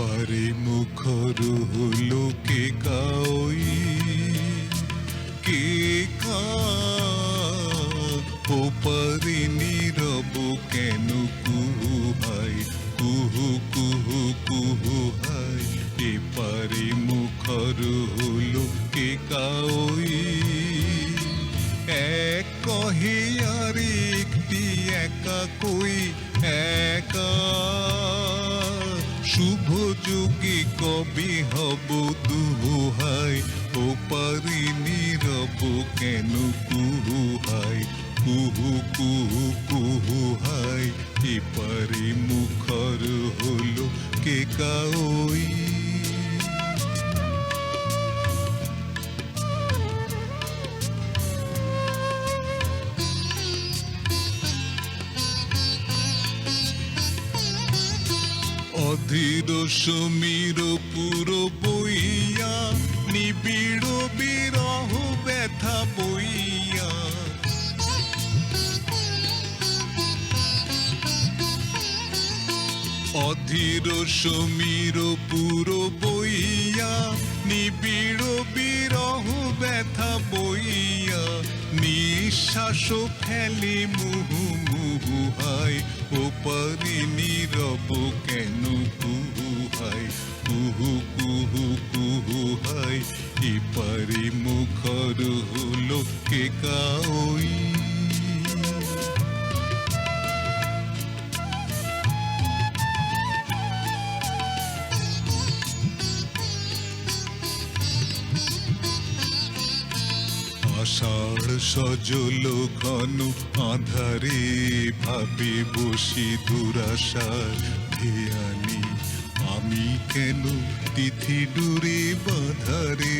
ওপারে মুখর হলো কে কাউই কে কা ওপারে নীরব কেন কুহু হাই কুহু কুহু কুহু হাই এপারে মুখর হলো কে কাউই এক কহে আর একটি একা কই একা যুগে কবে হব দুহাই ও পারি নীরব কেন কুহু হাই কুহু কুহু কুহু হাই এপারে মুখর হলো কে কাওই অধীর সমীর পুরো বইয়া, নিবিড় বিরহ ব্যথা বইয়া। অধীর সমীর পুরো বইয়া, নিবিড় বিরহ ব্যথা বইয়া। নিঃশ্বাস ফেলি মুহু মুহু হাই ওপরে পারি নীরব কেন কুহু হাই কুহু কুহু কুহু হাই এপারে পারি মুখর হলো কে কাউই? আষাঢ় সজল ঘন আধারে ভাবে বসি দুরাশার ধ্যানি। আমি কেন তিথি ডুরে বাধারে?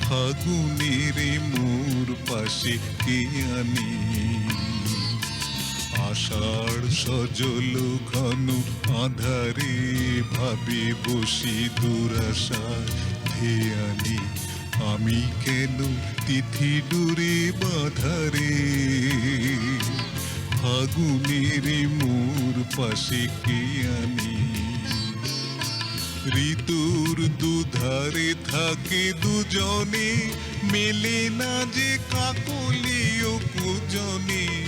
ফাগুনের মোর পাশে কে আনি? আষাঢ় সজল ঘন আধারে ভাবে বসি দুরাশা ধ্যানি। আমি কেন তিথি ডুরে বাধারে, ফাগুনের মোর পাশে কে আনি? ঋতুর দুধারে থাকে দুজনে, মেলে না যে কাকলিও কুজনে।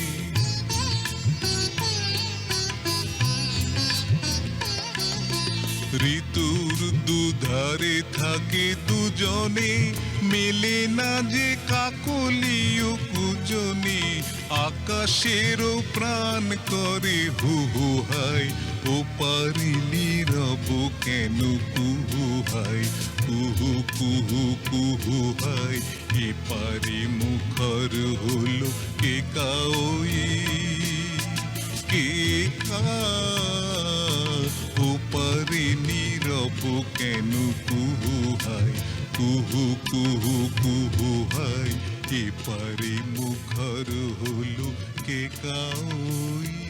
থাকে দুজনে, মেলে না যে কাকলিও কুজনে। আকাশেরও প্রাণ করে হু হু হাই ও পারি নীরব কেন? কুহু হাই কুহু কুহু কুহু হাই এ পারি মুখর হলো কে কাউই? কে কা কেন কুহু হাই কুহু কুহু কুহু হাই এপারে মুখর হলো কে কাউই?